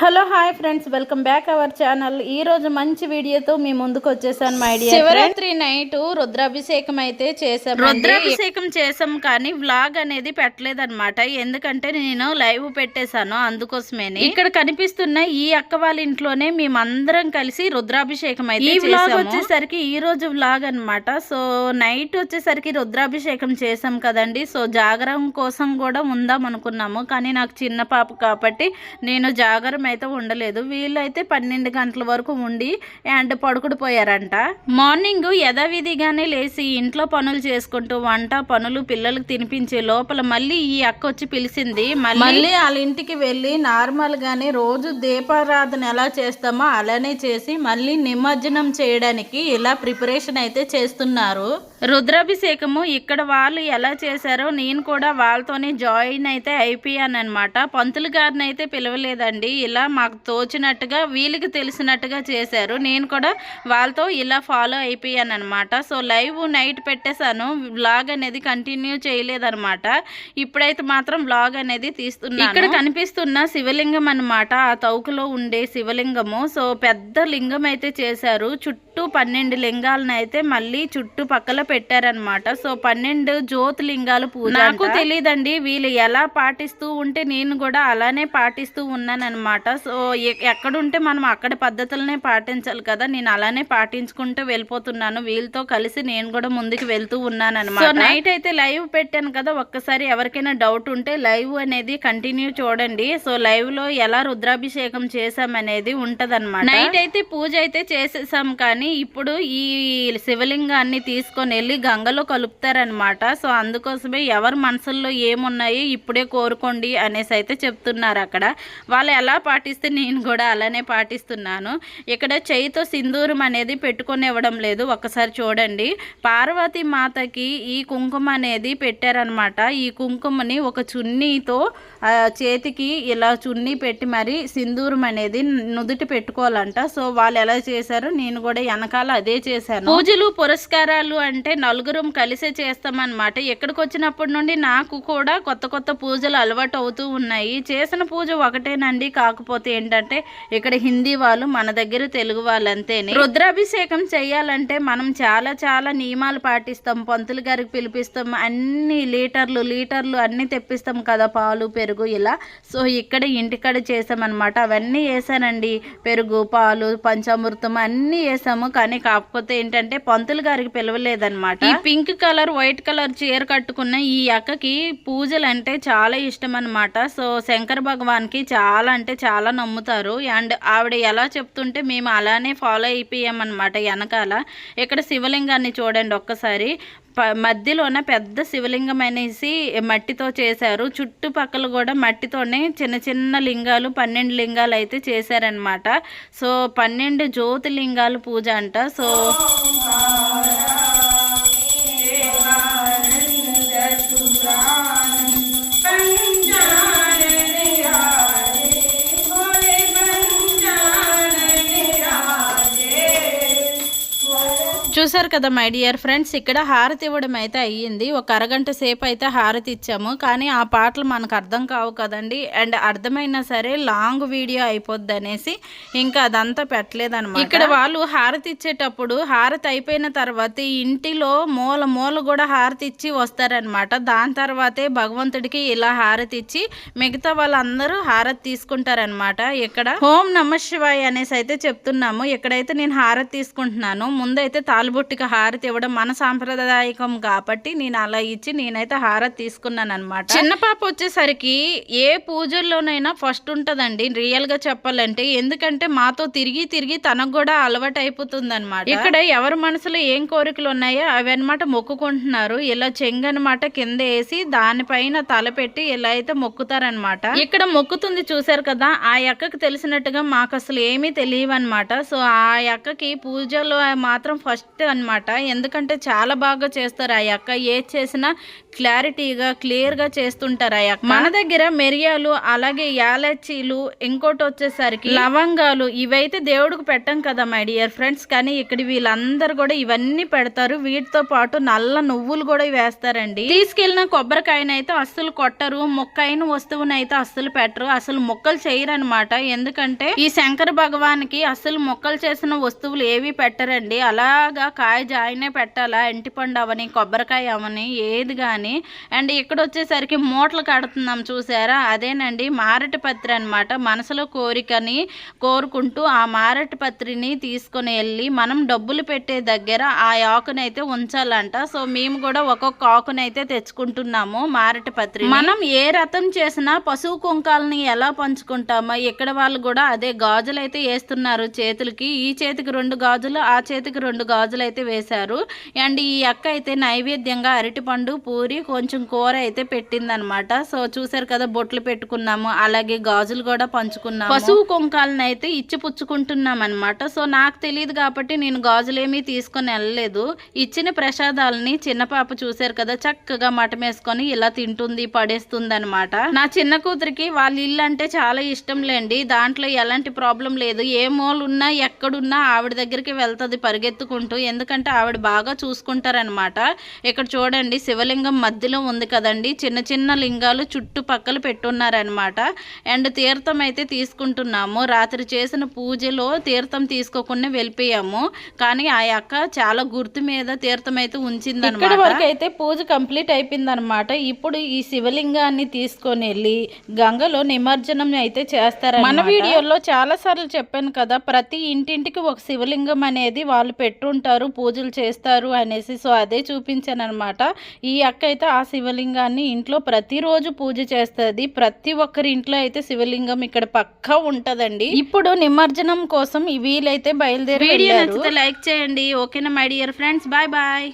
Hello hi friends welcome back our channel. ఈ రోజు మంచి వీడియోతో మీ ముందుకు వచ్చేసాను మై డియర్ శివరాత్రి నైట్ రుద్రాభిషేకం అయితే చేసాం రుద్రాభిషేకం చేసాం కానీ వ్లాగ్ అనేది పెట్టలేదన్నమాట. ఎందుకంటే నేను లైవ్ పెట్టేశాను అందుకోసమే ఇక్కడ కనిపిస్తున్న ఈ అక్క వాళ్ళ ఇంట్లోనే మేమందరం కలిసి రుద్రాభిషేకం అయితే ఈ వ్లాగ్ వచ్చేసరికి ఈ రోజు వ్లాగ్ అన్నమాట. సో నైట్ వచ్చేసరికి రుద్రాభిషేకం చేసాం కదండి. సో జాగరం కోసం కూడా ఉందాం అనుకున్నాము. కానీ నాకు చిన్న పాప కాబట్టి నేను జాగరం అయితే ఉండలేదు. వీళ్ళైతే పన్నెండు గంటల వరకు ఉండి అండ్ పడుకుడు పోయారంట. మార్నింగ్ యథావిధిగానే లేచి ఇంట్లో పనులు చేసుకుంటూ వంట పనులు పిల్లలకు తినిపించే లోపల మళ్ళీ ఈ అక్క వచ్చి పిలిచింది. మళ్ళీ వాళ్ళ ఇంటికి వెళ్ళి నార్మల్ గానే రోజు దీపారాధన ఎలా చేస్తామో అలానే చేసి మళ్ళీ నిమజ్జనం చేయడానికి ఇలా ప్రిపరేషన్ అయితే చేస్తున్నారు. రుద్రాభిషేకము ఇక్కడ వాళ్ళు ఎలా చేశారో నేను కూడా వాళ్ళతోనే జాయిన్ అయితే అయిపోయాను అనమాట పంతులు గారిని అయితే పిలవలేదండి. ఇలా మాకు తోచినట్టుగా వీళ్ళకి తెలిసినట్టుగా చేశారు. నేను కూడా వాళ్ళతో ఇలా ఫాలో అయిపోయాను అనమాట సో లైవ్ నైట్ పెట్టేశాను. వ్లాగ్ అనేది కంటిన్యూ చేయలేదన్నమాట. ఇప్పుడైతే మాత్రం వ్లాగ్ అనేది తీస్తున్నాను. ఇక్కడ కనిపిస్తున్న శివలింగం అన్నమాట. ఆ తౌకులో ఉండే శివలింగము. సో పెద్ద లింగం అయితే చేశారు. చుట్టూ పన్నెండు లింగాలను అయితే మళ్ళీ చుట్టుపక్కల పెట్టారనమాట సో పన్నెండు జ్యోతిలింగాలు పూజ నాకు తెలియదండి వీళ్ళు ఎలా పాటిస్తూ ఉంటే నేను కూడా అలానే పాటిస్తూ ఉన్నానన్నమాట. సో ఎ- ఎక్కడుంటే మనం అక్కడ పద్ధతులనే పాటించాలి కదా. నేను అలానే పాటించుకుంటూ వెళ్ళిపోతున్నాను. వీళ్ళతో కలిసి నేను కూడా ముందుకు వెళ్తూ ఉన్నాను అనమాట సో నైట్ అయితే లైవ్ పెట్టాను కదా. ఒక్కసారి ఎవరికైనా డౌట్ ఉంటే లైవ్ అనేది కంటిన్యూ చూడండి. సో లైవ్లో ఎలా రుద్రాభిషేకం చేసామనేది ఉంటదన్నమాట నైట్ అయితే పూజ అయితే చేసేసాం కానీ ఇప్పుడు ఈ శివలింగాన్ని తీసుకొని వెళ్ళి గంగలో కలుపుతారనమాట. సో అందుకోసమే ఎవరి మనసుల్లో ఏమున్నాయి ఇప్పుడే కోరుకోండి అనేసి అయితే చెప్తున్నారు అక్కడ. వాళ్ళు ఎలా పాటిస్తే నేను కూడా అలానే పాటిస్తున్నాను. ఇక్కడ చేయితో సింధూరం అనేది పెట్టుకొని ఇవ్వడం లేదు. ఒకసారి చూడండి. పార్వతి మాతకి ఈ కుంకుమ అనేది పెట్టారనమాట ఈ కుంకుమని ఒక చున్నీతో చేతికి ఇలా చున్నీ పెట్టి మరి సింధూరం అనేది నుదుటి పెట్టుకోవాలంట. సో వాళ్ళు ఎలా చేశారు నేను కూడా వెనకాల అదే చేశాను. పూజలు పురస్కారాలు అంటే నలుగురం కలిసే చేస్తామన్నమాట. ఎక్కడికి వచ్చినప్పటి నుండి నాకు కూడా కొత్త కొత్త పూజలు అలవాటు అవుతూ ఉన్నాయి. చేసిన పూజ ఒకటేనండి. కాకపోతే కాకపోతే ఏంటంటే ఇక్కడ హిందీ వాళ్ళు మన దగ్గర తెలుగు వాళ్ళు అంతేనే. రుద్రాభిషేకం చేయాలంటే మనం చాలా చాలా నియమాలు పాటిస్తాం. పంతులు గారికి పిలిపిస్తాం. అన్ని లీటర్లు లీటర్లు అన్ని తెప్పిస్తాం కదా పాలు పెరుగు ఇలా. సో ఇక్కడ ఇంటికాడ చేసామన్నమాట అవన్నీ వేసానండి. పెరుగు పాలు పంచామృతం అన్నీ వేసాము. కానీ కాకపోతే ఏంటంటే పంతులు గారికి పిలవలేదన్నమాట. ఈ పింక్ కలర్ వైట్ కలర్ చీర కట్టుకున్న ఈ అక్కకి పూజలు అంటే చాలా ఇష్టం అనమాట సో శంకర భగవాన్కి చాలా అంటే చాలా నమ్ముతారు. అండ్ ఆవిడ ఎలా చెప్తుంటే మేము అలానే ఫాలో అయిపోయామన్నమాట వెనకాల. ఇక్కడ శివలింగాన్ని చూడండి ఒక్కసారి. ప- మధ్యలోన పెద్ద శివలింగం అనేసి మట్టితో చేశారు. చుట్టుపక్కల కూడా మట్టితోనే చిన్న చిన్న లింగాలు పన్నెండు లింగాలు అయితే చేశారనమాట సో పన్నెండు జ్యోతిలింగాలు పూజ అంట. సో చూసారు కదా మై డియర్ ఫ్రెండ్స్ ఇక్కడ హారతి ఇవ్వడం అయితే అయ్యింది. ఒక అరగంట సేపు అయితే హారతి ఇచ్చాము. కానీ ఆ పాటలు మనకు అర్థం కావు కదండి. అండ్ అర్థమైనా సరే లాంగ్ వీడియో అయిపోద్ది అనేసి ఇంకా అదంతా పెట్టలేదన్నమాట. ఇక్కడ వాళ్ళు హారతి ఇచ్చేటప్పుడు హారతి అయిపోయిన తర్వాత ఇంటిలో మూల మూల కూడా హారతి ఇచ్చి వస్తారనమాట దాని తర్వాతే భగవంతుడికి ఇలా హారతి ఇచ్చి మిగతా వాళ్ళందరూ హారతి తీసుకుంటారనమాట ఇక్కడ ఓం నమ శివాయ్ అనేసి అయితే చెప్తున్నాము. ఇక్కడైతే నేను హారతి తీసుకుంటున్నాను. ముందైతే తాలిబొట్టికి హారతి ఇవ్వడం మన సాంప్రదాయకం కాబట్టి నేను అలా ఇచ్చి నేనైతే హారతి తీసుకున్నాను అనమాట చిన్న పాప వచ్చేసరికి ఏ పూజల్లోనైనా ఫస్ట్ ఉంటదండి రియల్గా చెప్పాలంటే. ఎందుకంటే మాతో తిరిగి తిరిగి తనకు కూడా అలవాటు అయిపోతుంది అనమాట ఇక్కడ ఎవరి మనసులో ఏం కోరికలు ఉన్నాయో అవి అనమాట మొక్కుకుంటున్నారు. ఇలా చెంగు అనమాట కింద వేసి దానిపైన తల పెట్టి ఇలా అయితే మొక్కుతారనమాట ఇక్కడ మొక్కుతుంది చూసారు కదా ఆ అక్కకి తెలిసినట్టుగా మాకు అసలు ఏమీ తెలియవు అనమాట సో ఆ అక్కకి పూజలో మాత్రం ఫస్ట్ బెస్ట్ అన్నమాట. ఎందుకంటే చాలా బాగా చేస్తారు ఆ అక్క. ఏది చేసినా క్లారిటీగా క్లియర్గా చేస్తుంటారు ఆ అక్క. మన దగ్గర మిరియాలు అలాగే యాలచ్చీలు ఇంకోటి వచ్చేసరికి లవంగాలు ఇవైతే దేవుడికి పెట్టం కదా మై డియర్ ఫ్రెండ్స్ కానీ ఇక్కడ వీళ్ళందరూ కూడా ఇవన్నీ పెడతారు. వీటితో పాటు నల్ల నువ్వులు కూడా వేస్తారండి. తీసుకెళ్ళిన కొబ్బరికాయనైతే అస్సలు కొట్టరు. మొక్కైన వస్తువునైతే అస్సలు పెట్టరు. అసలు మొక్కలు చేయరనమాట ఎందుకంటే ఈ శంకర భగవానికి అసలు మొక్కలు చేసిన వస్తువులు ఏవి పెట్టరండి. అలాగా కాయ జాయినే పెట్టాలా? ఎంటిపండు అవని? కొబ్బరికాయ అవని? ఏది కానీ అండ్ ఇక్కడ వచ్చేసరికి మూటలు కడుతున్నాం చూసారా? అదేనండి మారటి పత్రి అనమాట మనసులో కోరికని కోరుకుంటూ ఆ మారటి పత్రిని తీసుకొని వెళ్ళి మనం డబ్బులు పెట్టే దగ్గర ఆ ఆకునైతే ఉంచాలంట. సో మేము కూడా ఒక్కొక్క ఆకునైతే తెచ్చుకుంటున్నాము మారటి పత్రి మనం ఏ రథం చేసినా పశువు కుంకాలని ఎలా పంచుకుంటామో ఇక్కడ వాళ్ళు కూడా అదే గాజులు అయితే వేస్తున్నారు చేతులకి. ఈ చేతికి రెండు గాజులు ఆ చేతికి రెండు గాజులు అయితే వేశారు. అండ్ ఈ అక్క అయితే నైవేద్యంగా అరటిపండు పూరి కొంచెం కూర అయితే పెట్టిందనమాట సో చూసారు కదా బొట్లు పెట్టుకున్నాము. అలాగే గాజులు కూడా పంచుకున్నాము. పశువు కుంకాలను అయితే ఇచ్చి పుచ్చుకుంటున్నాం అనమాట సో నాకు తెలియదు కాబట్టి నేను గాజులేమీ తీసుకొని వెళ్ళలేదు. ఇచ్చిన ప్రసాదాలని చిన్న పాప చూసారు కదా చక్కగా మటమేసుకొని ఇలా తింటుంది పడేస్తుంది అనమాట నా చిన్న కూతురికి వాళ్ళ ఇల్లు అంటే చాలా ఇష్టం లేండి. దాంట్లో ఎలాంటి ప్రాబ్లం లేదు. ఏ మూలు ఉన్నా ఎక్కడున్నా ఆవిడ దగ్గరికి వెళ్తుంది పరిగెత్తుకుంటూ ఎందుకంటే ఆవిడ బాగా చూసుకుంటారనమాట ఇక్కడ చూడండి శివలింగం మధ్యలో ఉంది కదండి. చిన్న చిన్న లింగాలు చుట్టుపక్కల పెట్టున్నారనమాట అండ్ తీర్థం అయితే తీసుకుంటున్నాము. రాత్రి చేసిన పూజలో తీర్థం తీసుకోకుండా వెళ్ళిపోయాము. కానీ ఆ అక్క చాలా గుర్తు మీద తీర్థం అయితే ఉంచింది ఇక్కడ వరకు అయితే పూజ కంప్లీట్ అయిపోయింది అనమాట ఇప్పుడు ఈ శివలింగాన్ని తీసుకొని వెళ్ళి గంగలో నిమజ్జనం అయితే చేస్తారు మన వీడియోలో చాలా సార్లు చెప్పాను కదా ప్రతి ఇంటింటికి ఒక శివలింగం అనేది వాళ్ళు పెట్టుంటారు. పూజలు చేస్తారు అనేసి. సో అదే చూపించాను అనమాట ఈ అక్క అయితే ఆ శివలింగాన్ని ఇంట్లో ప్రతిరోజు పూజ చేస్తుంది. ప్రతి ఒక్కరి ఇంట్లో అయితే శివలింగం ఇక్కడ పక్కా ఉంటదండి. ఇప్పుడు నిమజ్జనం కోసం ఈ వీలైతే బయలుదేరి వీడియో నచ్చితే లైక్ చేయండి. ఓకేనా my dear friends? Bye bye.